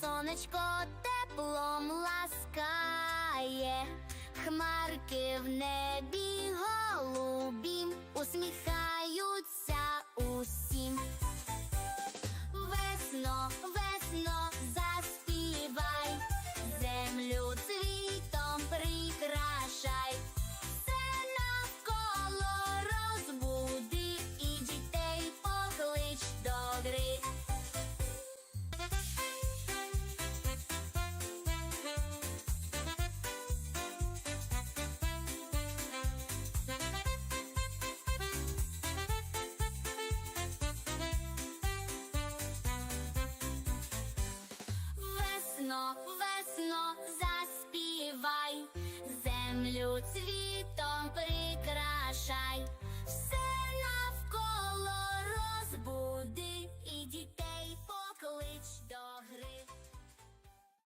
сонечко теплом ласкає, хмарки в небі голубі усміхаються землю цвітом прикрашай. Все